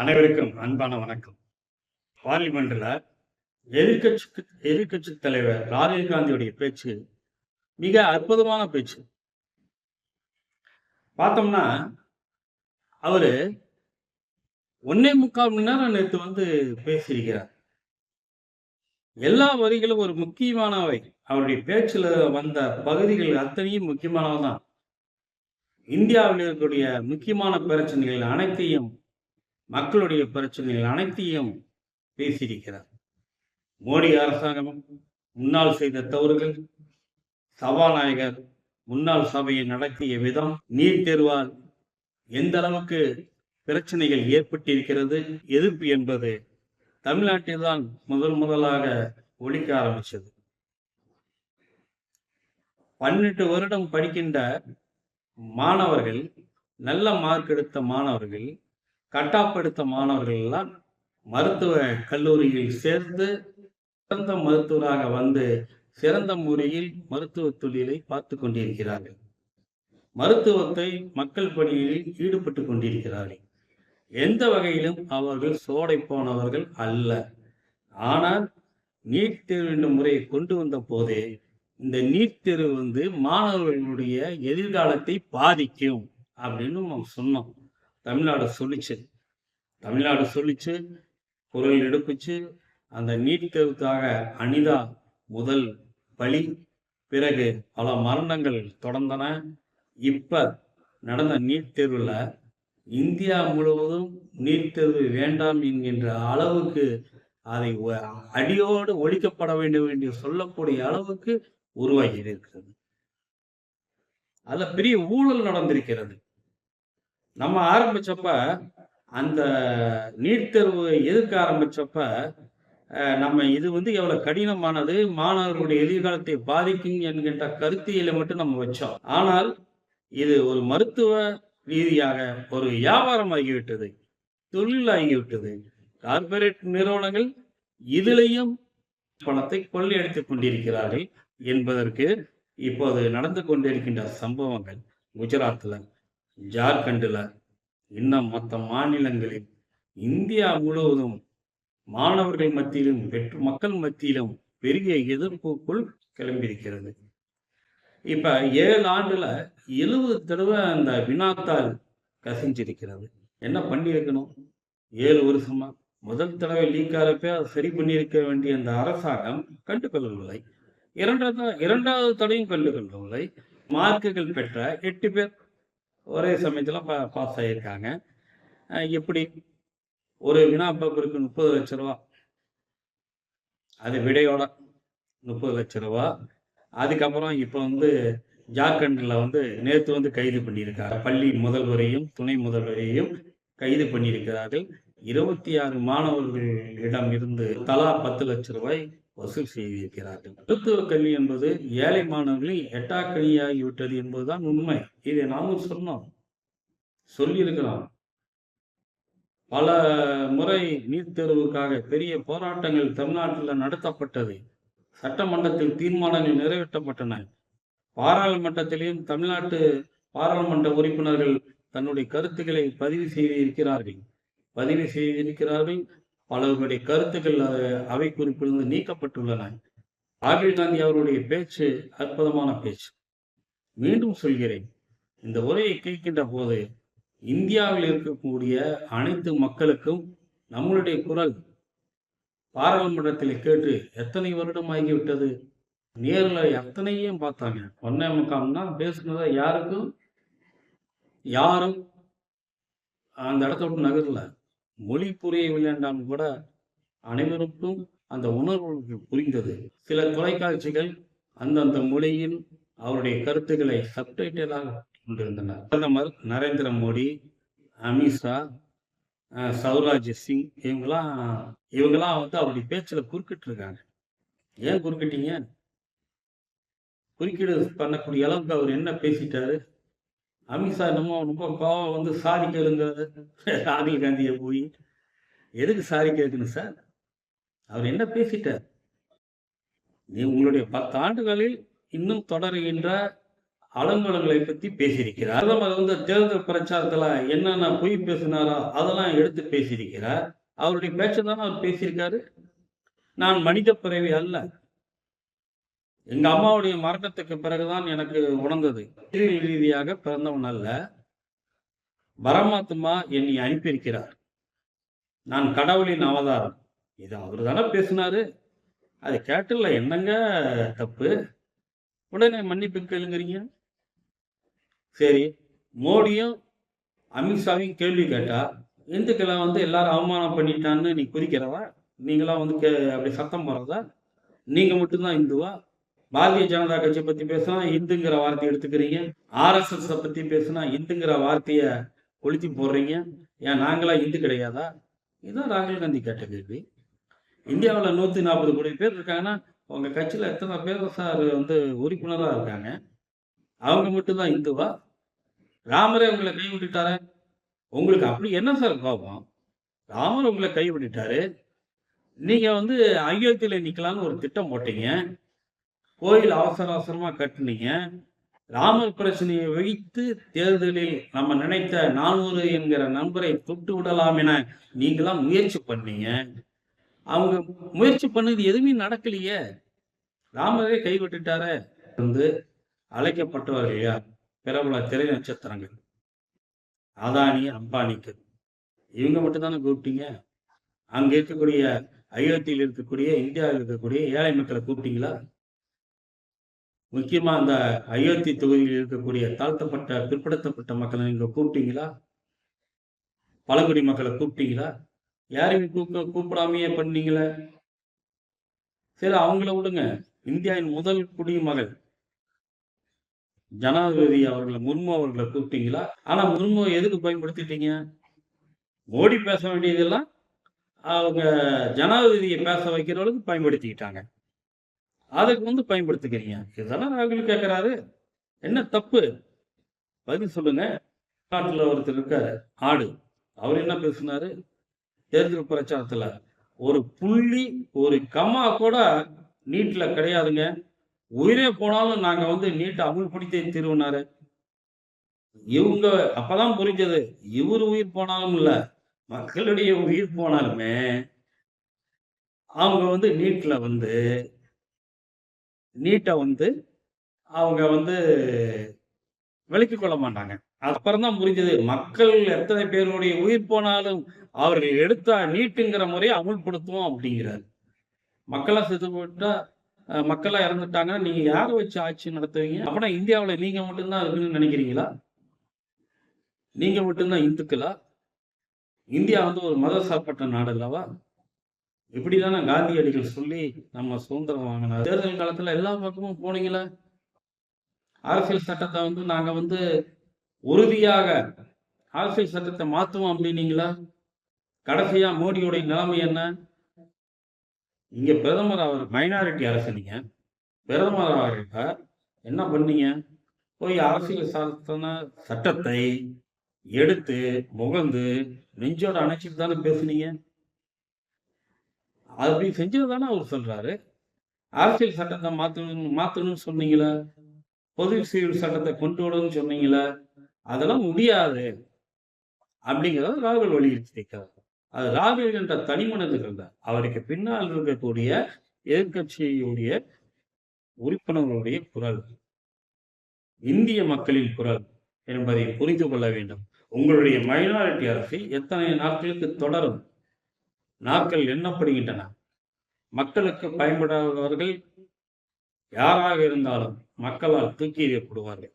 அனைவருக்கும் அன்பான வணக்கம். பார்லிமெண்ட்ல எதிர்கட்சிக்கு எதிர்கட்சி தலைவர் ராஜீவ் காந்தியுடைய பேச்சு மிக அற்புதமான பேச்சு. பார்த்தோம்னா அவரு ஒன்னே முக்கால் மணி நேரம் நேற்று வந்து பேசியிருக்கிறார். எல்லா வரிகளும் ஒரு முக்கியமானவை. அவருடைய பேச்சுல வந்த பகுதிகள் அத்தனையும் முக்கியமானவதான். இந்தியாவில் இருக்கக்கூடிய முக்கியமான பிரச்சனைகள் அனைத்தையும் மக்களுடைய பிரச்சனைகள் அனைத்தையும் பேசியிருக்கிறார். மோடி அரசாங்கம் முன்னால் செய்த தவறுகள் சபாநாயகர் முன்னாள் சபையை நடத்திய விதம் நீட் தேர்வால் எந்த அளவுக்கு பிரச்சனைகள் ஏற்பட்டிருக்கிறது எதிர்ப்பு என்பது தமிழ்நாட்டில் தான் முதல் முதலாக ஒழிக்க ஆரம்பிச்சது. பன்னெண்டு வருடம் படிக்கின்ற மாணவர்கள் நல்ல மார்க் எடுத்த மாணவர்கள் கட்டாப்படுத்த மாணவர்கள் எல்லாம் மருத்துவ கல்லூரியில் சேர்ந்து சிறந்த மருத்துவராக வந்து சிறந்த முறையில் மருத்துவ தொழிலை பார்த்து கொண்டிருக்கிறார்கள். மருத்துவத்தை மக்கள் பணியில் ஈடுபட்டு கொண்டிருக்கிறார்கள். எந்த வகையிலும் அவர்கள் சோடை போனவர்கள் அல்ல. ஆனால் நீட் தேர்வு என்ற முறையை கொண்டு வந்த போதே இந்த நீட் தேர்வு வந்து மாணவர்களுடைய எதிர்காலத்தை பாதிக்கும் அப்படின்னு நம்ம சொன்னோம். தமிழ்நாடு சொல்லிச்சு. தமிழ்நாடு சொல்லிச்சு குரல் எடுப்பிச்சு அந்த நீட் தேர்வுக்காக அனிதா முதல் பலி பிறகு பல மரணங்கள் தொடர்ந்தன. இப்ப நடந்த நீட் தேர்வில் இந்தியா முழுவதும் நீட் தேர்வு வேண்டாம் என்கின்ற அளவுக்கு அதை அடியோடு ஒழிக்கப்பட வேண்டும் என்று சொல்லக்கூடிய அளவுக்கு உருவாகி இருக்கிறது அதுல பெரிய ஊழல் நடந்திருக்கிறது. நம்ம ஆரம்பிச்சப்ப அந்த நீட் தேர்வு எதிர்க்க ஆரம்பிச்சப்ப அஹ், நம்ம இது வந்து எவ்வளவு கடினமானது மாணவர்களுடைய எதிர்காலத்தை பாதிக்கும் என்கின்ற கருத்தியலை மட்டும் நம்ம வச்சோம். ஆனால் இது ஒரு மருத்துவ ரீதியாக ஒரு வியாபாரம் ஆகிவிட்டது தொழில் ஆகிவிட்டது. கார்ப்பரேட் நிறுவனங்கள் இதிலையும் பணத்தை கொள்ளையடித்துக் கொண்டிருக்கிறார்கள் என்பதற்கு இப்போது நடந்து கொண்டிருக்கின்ற சம்பவங்கள் குஜராத்தில் ஜார்க்கண்டில் இன்னும் மற்ற மாநிலங்களில் இந்தியா முழுவதும் மாணவர்கள் மத்தியிலும் பெற்று மக்கள் மத்தியிலும் பெரிய எதிர்ப்புக்குள் கிளம்பியிருக்கிறது. இப்ப ஏழு ஆண்டுல எழுபது தடவை அந்த வினாத்தால் கசிஞ்சிருக்கிறது. என்ன பண்ணியிருக்கணும்? ஏழு வருஷமா முதல் தடவை லீக் ஆகிறப்ப அதை சரி பண்ணியிருக்க வேண்டிய அந்த அரசாங்கம் கண்டுகொள்ளவில்லை. இரண்டாவது இரண்டாவது தடையும் கண்டுகொள்ளவில்லை. மார்க்குகள் பெற்ற எட்டு பேர் ஒரே சமயத்தில் பா பாஸ் ஆகியிருக்காங்க எப்படி? ஒரு வினா பேப்பருக்கு முப்பது லட்ச ரூபா. அது விடையோட முப்பது லட்ச ரூபா. அதுக்கப்புறம் இப்போ வந்து ஜார்க்கண்டில் வந்து நேற்று வந்து கைது பண்ணியிருக்காங்க பள்ளி முதல்வரையும் துணை முதல்வரையும் கைது பண்ணியிருக்கிறார்கள். இருபத்தி ஆறு மாணவர்களிடம் இருந்து தலா பத்து லட்ச ரூபாய் வசூல் செய்திருக்கிறார்கள். மருத்துவ கல்வி என்பது ஏழை மாணவர்களின் எட்டாக்கணியாகிவிட்டது என்பதுதான் உண்மை. இதை நாமும் சொன்னோம். சொல்லியிருக்கிறோம் பல முறை நீட் தேர்வுக்காக பெரிய போராட்டங்கள் தமிழ்நாட்டில் நடத்தப்பட்டது. சட்டமன்றத்தில் தீர்மானங்கள் நிறைவேற்றப்பட்டன. பாராளுமன்றத்திலேயும் தமிழ்நாட்டு பாராளுமன்ற உறுப்பினர்கள் தன்னுடைய கருத்துக்களை பதிவு செய்திருக்கிறார்கள். பதிவு செய்திருக்கிறார்கள். பலருடைய கருத்துக்கள் அவை குறிப்பிலிருந்து நீக்கப்பட்டுள்ளன. ராகுல் காந்தி அவருடைய பேச்சு அற்புதமான பேச்சு. மீண்டும் சொல்கிறேன் இந்த உரையை கேட்கின்ற போது இந்தியாவில் இருக்கக்கூடிய அனைத்து மக்களுக்கும் நம்மளுடைய குரல் பாராளுமன்றத்தில் கேட்டு எத்தனை வருடம் ஆகிவிட்டது? நேரில் அத்தனையும் பார்த்தாங்க. ஒன்னே முக்கால்னா பேசுனதை யாருக்கும்? யாரும் அந்த இடத்த விட்டு நகரல. மொழி புரியவில்லை என்றாலும் கூட அனைவருக்கும் அந்த உணர்வு புரிந்தது. சில தொலைக்காட்சிகள் அந்தந்த மொழியில் அவருடைய கருத்துக்களை சப்டைட்டலாக கொண்டிருந்தனர் பிரதமர் நரேந்திர மோடி அமித்ஷா சௌராஜ் சிங் இவங்கெல்லாம் இவங்கெல்லாம் வந்து அவருடைய பேச்சில் குறுக்கிட்டு இருக்காங்க ஏன் குறுக்கிட்டீங்க? குறுக்கீடு பண்ணக்கூடிய அளவுக்கு அவர் என்ன பேசிட்டாரு? அமித்ஷா என்னமோ ரொம்ப கோவம் வந்து சாதி கேளுங்கிறது ராகுல் காந்தியை போய். எதுக்கு சாரி கேட்கணும் சார்? அவர் என்ன பேசிட்டார்? நீ உங்களுடைய பத்து ஆண்டுகளில் இன்னும் தொடருகின்ற அலங்கலங்களை பற்றி பேசியிருக்கிறார். பிரதமர் வந்து தேர்தல் பிரச்சாரத்தில் என்னென்ன பொய் பேசினாரோ அதெல்லாம் எடுத்து பேசியிருக்கிறார். அவருடைய பேச்சை தானே அவர் பேசியிருக்காரு. நான் மனித பிறவி அல்ல. எங்க அம்மாவுடைய மரணத்துக்கு பிறகுதான் எனக்கு உணர்ந்தது. ரீதியாக பிறந்தவன் அல்ல. பரமாத்மா என்னை அனுப்பியிருக்கிறார். நான் கடவுளின் அவதாரம். இது அவர் தானே பேசினாரு. அது கேட்டல என்னங்க தப்பு? உடனே மன்னிப்பு கேளுங்கிறீங்க. சரி. மோடியும் அமித்ஷாவையும் கேள்வி கேட்டா இந்துக்களை வந்து எல்லாரும் அவமானம் பண்ணிட்டான்னு நீ குறிக்கிறவா? நீங்களாம் வந்து கே அப்படி சத்தம் போடுறதா? நீங்க மட்டும்தான் இந்துவா? பாரதிய ஜனதா கட்சியை பத்தி பேசினா இந்துங்கிற வார்த்தையை எடுத்துக்கிறீங்க. ஆர்எஸ்எஸ் பத்தி பேசினா இந்துங்கிற வார்த்தைய கொளுத்தி போடுறீங்க. ஏன் நாங்களா இந்து கிடையாதா? இதுதான் ராகுல் காந்தி கேட்ட கேள்வி. இந்தியாவில் நூற்றி நாற்பது கோடி பேர் இருக்காங்கன்னா உங்கள் கட்சியில் எத்தனை பேர் சார் வந்து உறுப்பினராக இருக்காங்க? அவங்க மட்டும்தான் இந்துவா? ராமரே உங்களை கை விட்டுட்டாரு. உங்களுக்கு அப்படி என்ன சார் கோபம்? ராமர் உங்களை கை விட்டுட்டாரு. நீங்கள் வந்து அயோத்தியில் நிற்கலான்னு ஒரு திட்டம் போட்டீங்க. கோயில் அவசர அவசரமாக கட்டினீங்க. ராமர் பிரச்சனையை வைத்து தேர்தலில் நம்ம நினைத்த நானூறு என்கிற நண்பரை தொட்டு விடலாம் என நீங்களாம் முயற்சி பண்ணீங்க. அவங்க முயற்சி பண்ணது எதுவுமே நடக்கலையே. ராமரே கைவிட்டுட்டாரே வந்து அழைக்கப்பட்டவர்கள் யார் பிரபல திரை நட்சத்திரங்கள். அதானி அம்பானிக்கு. இவங்க மட்டும்தானே கூப்பிட்டீங்க? அங்க இருக்கக்கூடிய அயோத்தியில் இருக்கக்கூடிய இந்தியாவில் இருக்கக்கூடிய ஏழை மக்களை கூப்பிட்டீங்களா? முக்கியமா அந்த அயோத்தி தொகுதியில் இருக்கக்கூடிய தாழ்த்தப்பட்ட பிற்படுத்தப்பட்ட மக்களை நீங்கள் கூப்பிட்டீங்களா? பழங்குடி மக்களை கூப்பிட்டீங்களா? யாரையும் கூப்பிட கூப்பிடாமையே பண்ணீங்களே? சரி அவங்கள விடுங்க. இந்தியாவின் முதல் குடிமகள் ஜனாதிபதி அவர்களை முர்மு அவர்களை கூப்பிட்டீங்களா? ஆனா முர்மு எதுக்கு பயன்படுத்திட்டீங்க? மோடி பேச வேண்டியதெல்லாம் அவங்க ஜனாதிபதியை பேச வைக்கிறவளுக்கு பயன்படுத்திக்கிட்டாங்க. அதுக்கு வந்து பயன்படுத்திக்கிறீங்க. இதெல்லாம் ராகுல் கேட்குறாரு என்ன தப்பு? பதில் சொல்லுங்க. நாட்டில் ஒருத்தர் இருக்காரு ஆடு. அவர் என்ன பேசினாரு? தேர்தல் பிரச்சாரத்துல ஒரு புள்ளி ஒரு கம்மா கூட நீட்ல கிடையாதுங்க. உயிரே போனாலும் நாங்க வந்து நீட்டை அமுல்படுத்தி தீர்வுனாரு இவங்க அப்பதான் புரிஞ்சது. இவர் உயிர் போனாலும் இல்ல மக்களுடைய உயிர் போனாலுமே அவங்க வந்து நீட்ல வந்து நீட்டை வந்து அவங்க வந்து விலக்கிக் கொள்ள மாட்டாங்க. அப்புறம் தான் புரிஞ்சது. மக்கள் எத்தனை பேருடைய உயிர் போனாலும் அவர்கள் எடுத்த நீட்டுங்கிற முறையை அமுல்படுத்துவோம் அப்படிங்கிறாரு. மக்களா செத்து போட்டா மக்களா இறந்துட்டாங்கன்னா நீங்க யாரை வச்சு ஆட்சி நடத்துவீங்க? அப்படின்னா இந்தியாவுல நீங்க மட்டும்தான் இருக்குன்னு நினைக்கிறீங்களா? நீங்க மட்டும்தான் இந்துக்களா? இந்தியா வந்து ஒரு மத சார்பற்ற நாடு அல்லவா? இப்படிதானே காந்தியடிகள் சொல்லி நம்ம சுதந்திரம் வாங்கினார். தேர்தல் காலத்துல எல்லா பக்கமும் போனீங்களா? அரசியல் சட்டத்தை வந்து நாங்க வந்து உறுதியாக அரசியல் சட்டத்தை மாத்துவோம் அப்படின்னீங்களா? கடைசியா மோடியோடைய நிலைமை என்ன? இங்க பிரதமர் அவர் மைனாரிட்டி அரசு நீங்க. பிரதமர் அவர்கிட்ட என்ன பண்ணீங்க? போய் அரசியல் சாசன சட்டத்தை எடுத்து முகந்து நெஞ்சோட அணைச்சிட்டு தானே பேசுனீங்க? அப்படி செஞ்சது தானே அவர் சொல்றாரு. அரசியல் சட்டத்தை மாத்தணும் மாத்தணும்னு சொன்னீங்களா. பொது சிவில் சட்டத்தை கொண்டு வரணும்னு சொன்னீங்களா. அதெல்லாம் முடியாது. அப்படிங்கிறத ராகுல் வலியுறுத்தியிருக்கிறார் அது ராகுல் என்ற தனிமனிதர்கள் இருந்தார். அவருக்கு பின்னால் இருக்கக்கூடிய எதிர்கட்சியுடைய உறுப்பினர்களுடைய குரல் இந்திய மக்களின் குரல் என்பதை புரிந்து கொள்ள வேண்டும். உங்களுடைய மைனாரிட்டி அரசு எத்தனை நாட்களுக்கு தொடரும்? நாட்கள் எண்ணப்படுகின்றன. மக்களுக்கு பயன்படாதவர்கள் யாராக இருந்தாலும் மக்களால் தூக்கி எறியப்படுவார்கள்.